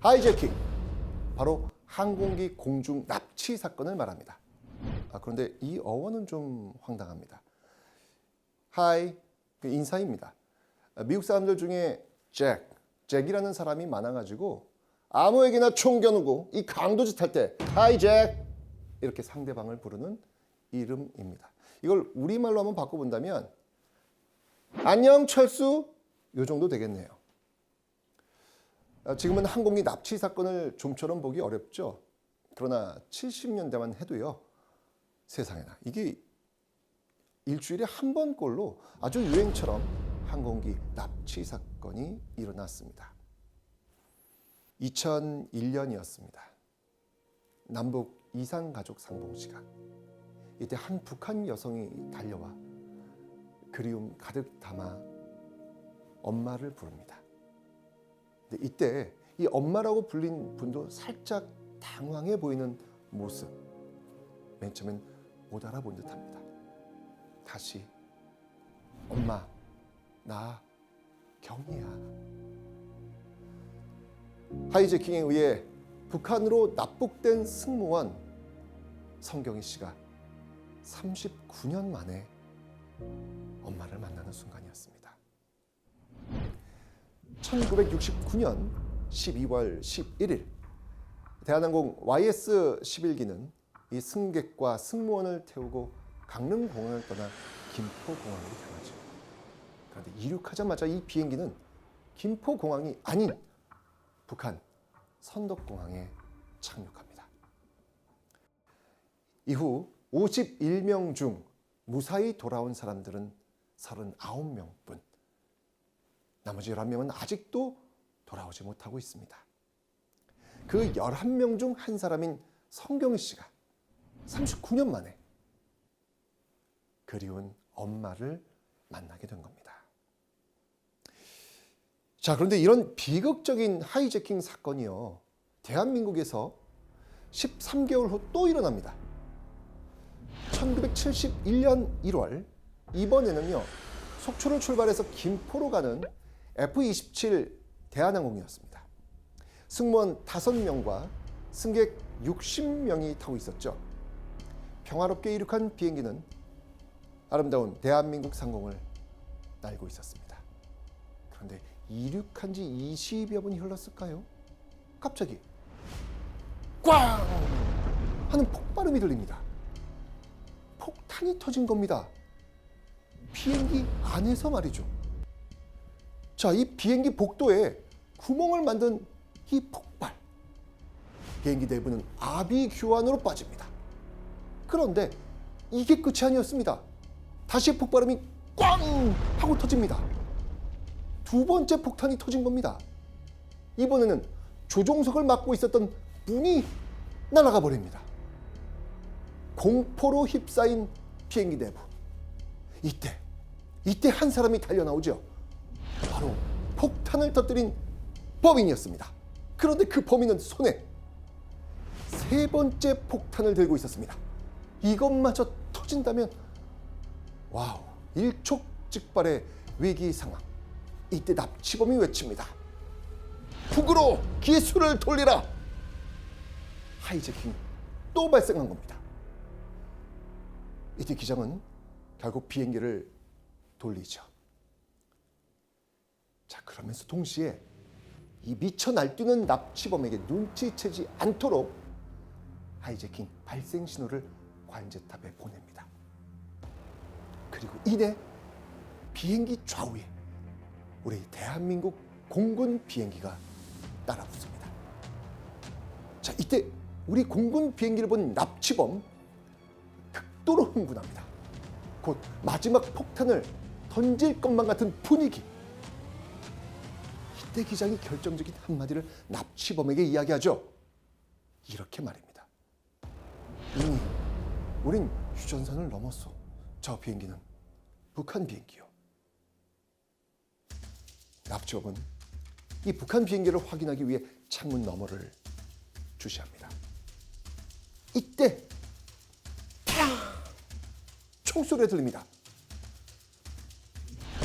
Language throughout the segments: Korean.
하이제킹. 바로 항공기 공중 납치 사건을 말합니다. 아, 그런데 이 어원은 좀 황당합니다. 하이, 그 인사입니다. 아, 미국 사람들 중에 잭, 잭이라는 사람이 많아가지고 아무에게나 총 겨누고 이 강도짓 할 때 하이 잭 이렇게 상대방을 부르는 이름입니다. 이걸 우리말로 한번 바꿔본다면 안녕 철수 요 정도 되겠네요. 아, 지금은 항공기 납치 사건을 좀처럼 보기 어렵죠. 그러나 70년대만 해도요. 세상에나 이게 일주일에 한 번꼴로 아주 유행처럼 항공기 납치 사건이 일어났습니다. 2001년이었습니다. 남북 이산 가족 상봉 시간. 이때 한 북한 여성이 달려와 그리움 가득 담아 엄마를 부릅니다. 이때 이 엄마라고 불린 분도 살짝 당황해 보이는 모습. 맨 처음엔 못 알아본 듯합니다. 다시 엄마 나 경이야. 하이제킹에 의해 북한으로 납북된 승무원 성경희 씨가 39년 만에 엄마를 만나는 순간이었습니다. 1969년 12월 11일 대한항공 YS-11기는 이 승객과 승무원을 태우고 강릉공항을 떠나 김포공항으로 향하죠. 그런데 이륙하자마자 이 비행기는 김포공항이 아닌 북한 선덕공항에 착륙합니다. 이후 51명 중 무사히 돌아온 사람들은 39명뿐. 나머지 11명은 아직도 돌아오지 못하고 있습니다. 그 11명 중 한 사람인 성경희 씨가 39년 만에 그리운 엄마를 만나게 된 겁니다. 자, 그런데 이런 비극적인 하이제킹 사건이요. 대한민국에서 13개월 후 또 일어납니다. 1971년 1월 이번에는요. 속초를 출발해서 김포로 가는 F-27 대한항공이었습니다. 승무원 5명과 승객 60명이 타고 있었죠. 평화롭게 이륙한 비행기는 아름다운 대한민국 상공을 날고 있었습니다. 그런데 이륙한 지 20여 분이 흘렀을까요? 갑자기 꽝! 하는 폭발음이 들립니다. 폭탄이 터진 겁니다. 비행기 안에서 말이죠. 자, 이 비행기 복도에 구멍을 만든 이 폭발. 비행기 내부는 아비 규환으로 빠집니다. 그런데 이게 끝이 아니었습니다. 다시 폭발음이 꽝! 하고 터집니다. 두 번째 폭탄이 터진 겁니다. 이번에는 조종석을 맡고 있었던 문이 날아가 버립니다. 공포로 휩싸인 비행기 내부. 이때, 이때 한 사람이 달려나오죠. 바로 폭탄을 터뜨린 범인이었습니다. 그런데 그 범인은 손에 세 번째 폭탄을 들고 있었습니다. 이것마저 터진다면 와우 일촉즉발의 위기 상황. 이때 납치범이 외칩니다. 북으로 기술을 돌리라. 하이제킹 또 발생한 겁니다. 이때 기장은 결국 비행기를 돌리죠. 자 그러면서 동시에 이 미쳐 날뛰는 납치범에게 눈치채지 않도록 하이제킹 발생 신호를 관제탑에 보냅니다. 그리고 이내 비행기 좌우에 우리 대한민국 공군 비행기가 따라붙습니다. 자, 이때 우리 공군 비행기를 본 납치범 극도로 흥분합니다. 곧 마지막 폭탄을 던질 것만 같은 분위기. 이때 기장이 결정적인 한마디를 납치범에게 이야기하죠. 이렇게 말입니다. 이미 우린 휴전선을 넘었어. 저 비행기는 북한 비행기요. 납치범은 이 북한 비행기를 확인하기 위해 창문 너머를 주시합니다. 이때 탕! 총소리가 들립니다.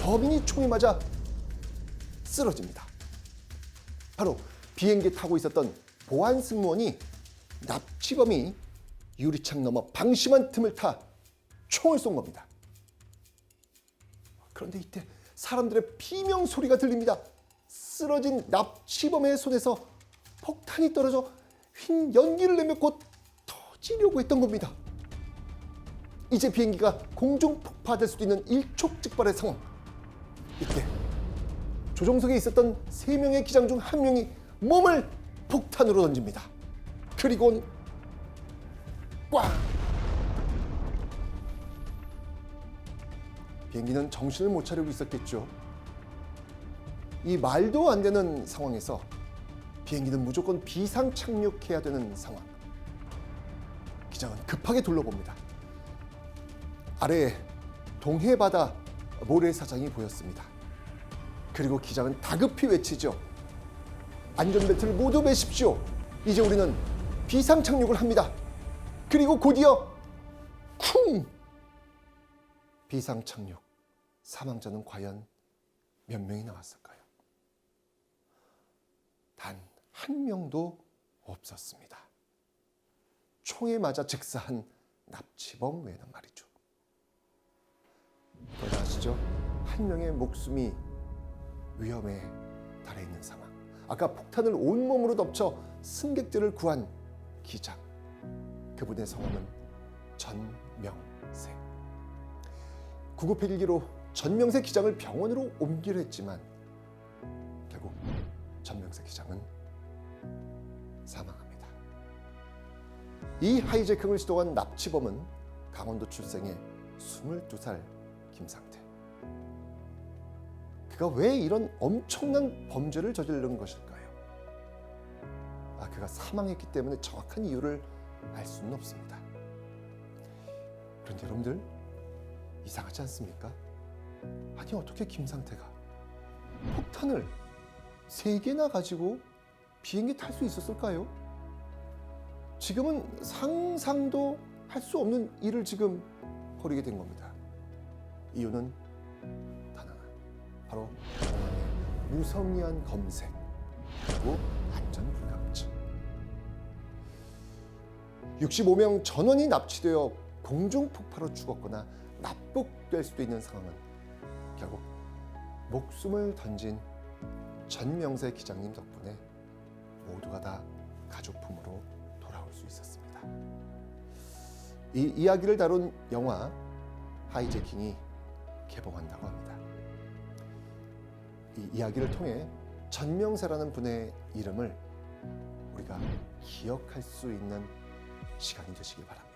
범인이 총에 맞아 쓰러집니다. 바로 비행기 타고 있었던 보안 승무원이 납치범이 유리창 너머 방심한 틈을 타 총을 쏜 겁니다. 그런데 이때 사람들의 비명 소리가 들립니다. 쓰러진 납치범의 손에서 폭탄이 떨어져 흰 연기를 내며 곧 터지려고 했던 겁니다. 이제 비행기가 공중 폭파될 수도 있는 일촉즉발의 상황. 이때 조종석에 있었던 세 명의 기장 중 한 명이 몸을 폭탄으로 던집니다. 그리고는 꽝! 비행기는 정신을 못 차리고 있었겠죠. 이 말도 안 되는 상황에서 비행기는 무조건 비상 착륙해야 되는 상황. 기장은 급하게 둘러봅니다. 아래에 동해바다 모래사장이 보였습니다. 그리고 기장은 다급히 외치죠. 안전벨트를 모두 매십시오. 이제 우리는 비상 착륙을 합니다. 그리고 곧이어 쿵! 비상 착륙. 사망자는 과연 몇 명이 나왔을까요? 단 한 명도 없었습니다. 총에 맞아 즉사한 납치범 외에는 말이죠. 아시죠? 한 명의 목숨이 위험에 달해 있는 상황. 아까 폭탄을 온몸으로 덮쳐 승객들을 구한 기장. 그분의 성함은 전명세. 구급 헬기로 전명세 기장을 병원으로 옮기려 했지만 결국 전명세 기장은 사망합니다. 이 하이제킹을 시도한 납치범은 강원도 출생의 22살 김상태. 그가 왜 이런 엄청난 범죄를 저지른 것일까요? 아, 그가 사망했기 때문에 정확한 이유를 알 수는 없습니다. 그런데 여러분들 이상하지 않습니까? 아니 어떻게 김상태가 폭탄을 세 개나 가지고 비행기 탈 수 있었을까요? 지금은 상상도 할 수 없는 일을 지금 벌이게 된 겁니다. 이유는 바로 무성의한 검색 그리고 안전 불감증. 65명 전원이 납치되어 공중 폭파로 죽었거나 납북될 수도 있는 상황은 결국 목숨을 던진 전명세 기장님 덕분에 모두가 다 가족 품으로 돌아올 수 있었습니다. 이 이야기를 다룬 영화 하이제킹이 개봉한다고 합니다. 이 이야기를 통해 전명세라는 분의 이름을 우리가 기억할 수 있는 시간이 되시길 바랍니다.